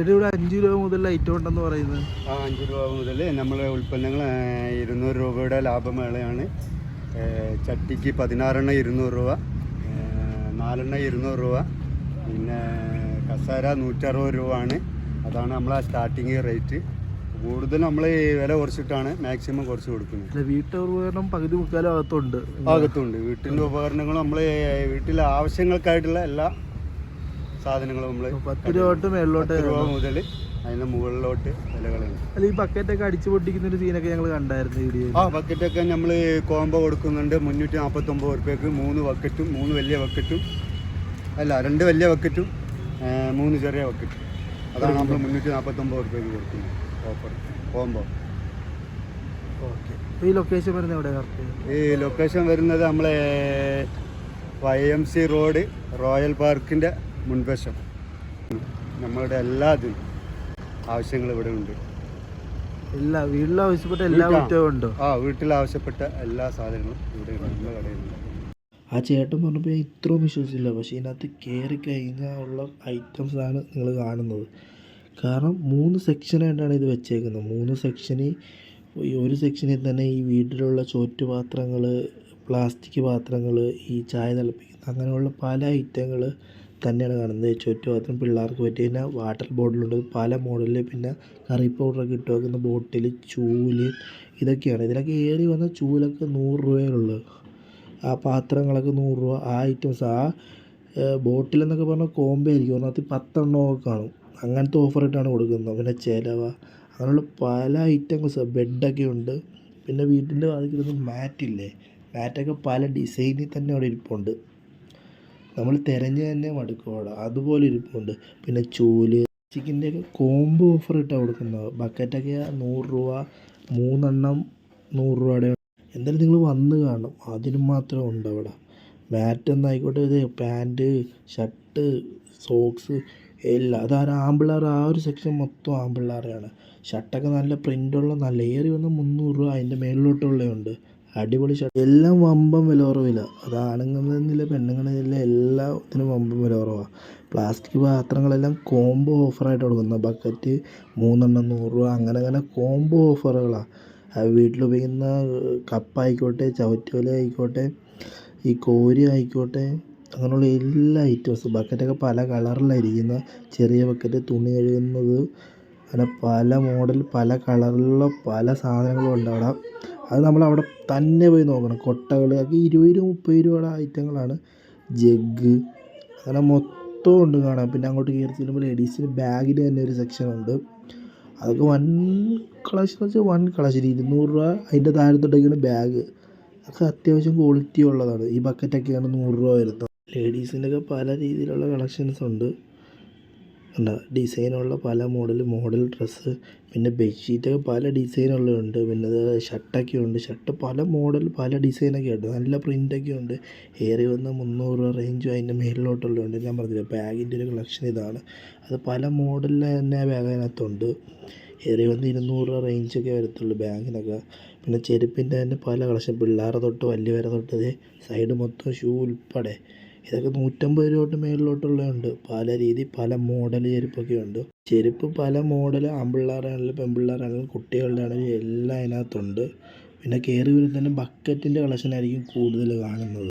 ചേട്ടാ ഇവിടെ അഞ്ച് രൂപ മുതൽ ഐറ്റം ഉണ്ടെന്ന് പറയുന്നത്. ആ അഞ്ച് രൂപ മുതൽ നമ്മളെ ഉൽപ്പന്നങ്ങൾ ഇരുന്നൂറ് രൂപയുടെ ലാഭമേളയാണ്. ചട്ടിക്ക് പതിനാറെണ്ണം ഇരുന്നൂറ് രൂപ നാലെണ്ണം ഇരുന്നൂറ് രൂപ പിന്നെ കസാര നൂറ്ററുപത് രൂപ ആണ് അതാണ് നമ്മളെ സ്റ്റാർട്ടിങ് റേറ്റ് കൂടുതൽ നമ്മൾ വില കുറച്ചിട്ടാണ് മാക്സിമം കുറച്ച് കൊടുക്കുന്നത്. വീട്ടിലെ വീട്ടുപകരണം പകുതി മുക്കാലും അകത്തുണ്ട്. അകത്തുണ്ട്. വീട്ടിന്റെ ഉപകരണങ്ങളും നമ്മൾ വീട്ടിലെ ആവശ്യങ്ങൾക്കായിട്ടുള്ള എല്ലാ സാധനങ്ങളും നമ്മൾ പത്ത് രൂപ തൊട്ട് മേളിലോട്ട് രൂപ മുതൽ അതിന്റെ മുകളിലോട്ട് വിലകളുണ്ട് അല്ല ഈ ബക്കറ്റൊക്കെ അടിച്ചു പൊട്ടിക്കുന്ന ഒരു സീനൊക്കെ ഞങ്ങൾ കണ്ടായിരുന്നു വീഡിയോ ആ ബക്കറ്റൊക്കെ നമ്മൾ കോംബോ കൊടുക്കുന്നുണ്ട്. മുന്നൂറ്റി നാൽപ്പത്തി ഒമ്പത് റുപ്യക്ക് മൂന്ന് ബക്കറ്റും മൂന്ന് വലിയ ബക്കറ്റും. അല്ല രണ്ട് വലിയ ബക്കറ്റും മൂന്ന് ചെറിയ ബക്കറ്റും. അതാണ് നമ്മൾ മുന്നൂറ്റി നാൽപ്പത്തി ഒമ്പത് റുപ്യക്ക് കൊടുക്കുന്നത് ഓഫർ കോംബോ. ഓക്കെ. ഈ ലൊക്കേഷൻ വരുന്നത് എവിടെ ഈ ലൊക്കേഷൻ വരുന്നത് നമ്മളെ Y M C road Royal പാർക്കിന്റെ മുൻവശം. നമ്മളുടെ എല്ലാ ഇതിനും ആവശ്യങ്ങൾ ഇവിടെ ഉണ്ട്. എല്ലാ വീട്ടിൽ ആവശ്യപ്പെട്ട എല്ലാ? ഐറ്റവും ഉണ്ടോ? ആ വീട്ടിൽ ആവശ്യപ്പെട്ട എല്ലാ സാധനങ്ങളും ഇവിടെ നമ്മുടെ കടയിലുണ്ട് ആ ചേട്ടൻ പറഞ്ഞപ്പോൾ ഞാൻ ഇത്രയും വിശ്വസിച്ചില്ല. പക്ഷേ ഇതിനകത്ത് കയറി കഴിഞ്ഞാൽ ഉള്ള ഐറ്റംസ് ആണ് നിങ്ങൾ കാണുന്നത്. കാരണം മൂന്ന് സെക്ഷനായിട്ടാണ് ഇത് വെച്ചേക്കുന്നത്. മൂന്ന് സെക്ഷനിൽ ഈ ഒരു സെക്ഷനിൽ തന്നെ ഈ വീട്ടിലുള്ള ചോറ്റുപാത്രങ്ങൾ പ്ലാസ്റ്റിക് പാത്രങ്ങൾ ഈ ചായ തിളപ്പിക്കുന്ന അങ്ങനെയുള്ള പല ഐറ്റങ്ങൾ തന്നെയാണ് കാണുന്നത്. ചുറ്റുഭാഗത്തും പിള്ളേർക്ക് പറ്റിയ പിന്നെ വാട്ടർ ബോട്ടിലുണ്ട് പല മോഡലിൽ പിന്നെ കറി പൗഡറൊക്കെ ഇട്ട് വെക്കുന്ന ബോട്ടിൽ ചൂൽ ഇതൊക്കെയാണ്. ഇതിനൊക്കെ ഏറി വന്ന ചൂലൊക്കെ നൂറ് രൂപയുള്ളൂ ആ പാത്രങ്ങളൊക്കെ നൂറ് രൂപ. ആ ഐറ്റംസ് ആ ബോട്ടിൽ എന്നൊക്കെ പറഞ്ഞാൽ കോംബോ ആയിരിക്കും. ഒന്നത്തിൽ പത്തെണ്ണമൊക്കെ കാണും. അങ്ങനത്തെ ഓഫർ ഇട്ടാണ് കൊടുക്കുന്നത്. പിന്നെ ചിലവ അങ്ങനെയുള്ള പല ഐറ്റംസ് ബെഡൊക്കെ ഉണ്ട്. പിന്നെ വീട്ടിന്റെ വാതിക്കലൊന്നും മാറ്റില്ലേ മാറ്റൊക്കെ പല ഡിസൈനിൽ തന്നെ അവിടെ ഇരിപ്പുണ്ട്. നമ്മൾ തിരഞ്ഞ് തന്നെ മടുക്കും അതുപോലെ ഇരിപ്പുണ്ട്. പിന്നെ ചൂൽ ചിക്കന്റെയൊക്കെ കോംബോ ഓഫർ ഇട്ടാണ് കൊടുക്കുന്നത് ബക്കറ്റൊക്കെ നൂറ് രൂപ മൂന്നെണ്ണം നൂറ് രൂപയുടെ എന്തായാലും നിങ്ങൾ വന്ന് കാണും. അതിന് മാത്രം ഉണ്ട് അവിടെ. മാറ്റ് എന്നായിക്കോട്ടെ ഇത് പാന്റ് ഷർട്ട് സോക്സ് എല്ലാം അതാരും ആമ്പിള്ളേർ ആ ഒരു സെക്ഷൻ മൊത്തം ആമ്പിള്ളേരെയാണ്. ഷർട്ടൊക്കെ നല്ല പ്രിന്റുള്ള നല്ല ഏറി വന്ന് മുന്നൂറ് രൂപ അതിന്റെ മേളിലോട്ടുള്ളതുണ്ട്. അടിപൊളി ഷർട്ട്. എല്ലാം വമ്പം വില കുറവില്ല അത് ആണുങ്ങളെന്നില്ല പെണ്ണുങ്ങളെന്നില്ല എല്ലാത്തിനും വമ്പം വില കുറവാണ് പ്ലാസ്റ്റിക് പാത്രങ്ങളെല്ലാം കോംബോ ഓഫറായിട്ട് കൊടുക്കുന്നു. ബക്കറ്റ് മൂന്നെണ്ണം നൂറ് രൂപ അങ്ങനെ അങ്ങനെ കോംബോ ഓഫറുകളാണ് വീട്ടിൽ ഉപയോഗിക്കുന്ന കപ്പായിക്കോട്ടെ ചവറ്റുവല ആയിക്കോട്ടെ ഈ കോരി ആയിക്കോട്ടെ അങ്ങനെയുള്ള എല്ലാ ഐറ്റംസും ബക്കറ്റൊക്കെ പല കളറിലായിരിക്കുന്ന ചെറിയ ബക്കറ്റ് തുണി കഴുകുന്നത് അങ്ങനെ പല മോഡൽ പല കളറിലുള്ള പല സാധനങ്ങളും ഉണ്ട് അവിടെ. അത് നമ്മൾ അവിടെ തന്നെ പോയി നോക്കണം. കൊട്ടകൾ ഒക്കെ ഇരുപത് രൂപ മുപ്പത് രൂപയുടെ ഐറ്റങ്ങളാണ്. ജഗ് അങ്ങനെ മൊത്തം ഉണ്ട് കാണാൻ. പിന്നെ അങ്ങോട്ട് കയറി ചെല്ലുമ്പോൾ ലേഡീസിന് ബാഗിൽ തന്നെ ഒരു സെക്ഷൻ ഉണ്ട്. അതൊക്കെ വൻ കളക്ഷൻ വെച്ചാൽ വൻ കളക്ഷൻ ഇരുന്നൂറ് രൂപ അതിന്റെ താഴത്തോട്ടൊക്കെയാണ് ബാഗ് അതൊക്കെ അത്യാവശ്യം ക്വാളിറ്റി ഉള്ളതാണ്. ഈ ബക്കറ്റൊക്കെയാണ് നൂറ് രൂപ വരുന്നത്. ലേഡീസിന്റെ ഒക്കെ പല രീതിയിലുള്ള കളക്ഷൻസ് ഉണ്ട്. എന്താ ഡിസൈനുള്ള പല മോഡൽ മോഡൽ ഡ്രസ്സ് പിന്നെ ബെഡ്ഷീറ്റൊക്കെ പല ഡിസൈനുള്ളതുണ്ട് പിന്നെ ഷർട്ടൊക്കെ ഉണ്ട് ഷർട്ട് പല മോഡൽ പല ഡിസൈനൊക്കെ ഉണ്ട്. നല്ല പ്രിന്റൊക്കെ ഉണ്ട്. ഏറി വന്ന മുന്നൂറ് രൂപ റേഞ്ചും അതിന്റെ മേളിലോട്ടുള്ളതുണ്ട് ഞാൻ പറഞ്ഞില്ല ബാഗിന്റെ ഒരു കളക്ഷൻ ഇതാണ്. അത് പല മോഡലിൽ തന്നെ ബാഗ് അതിനകത്തുണ്ട് ഏറി വന്ന് ഇരുന്നൂറ് രൂപ റേഞ്ചൊക്കെ വരത്തുള്ളൂ ബാഗിനൊക്കെ. പിന്നെ ചെരുപ്പിന്റെ തന്നെ പല കളക്ഷൻ. പിള്ളേരെ തൊട്ട് വലിയവരെ തൊട്ട് ദേ സൈഡ് മൊത്തം ഷൂ ഉൾപ്പെടെ. ഇതൊക്കെ നൂറ്റമ്പത് രൂപ തൊട്ട് മേളിലോട്ടുള്ളതുണ്ട്. പല രീതി പല മോഡൽ ചെരുപ്പൊക്കെ ഉണ്ട്. ചെരുപ്പ് പല മോഡൽ ആൺപിള്ളേരാണെങ്കിലും പെൺപിള്ളേരാണെങ്കിലും കുട്ടികളുടെ ആണെങ്കിലും എല്ലാം അതിനകത്തുണ്ട്. പിന്നെ കയറി വരുന്നതിന് ബക്കറ്റിന്റെ കളക്ഷനായിരിക്കും കൂടുതൽ കാണുന്നത്.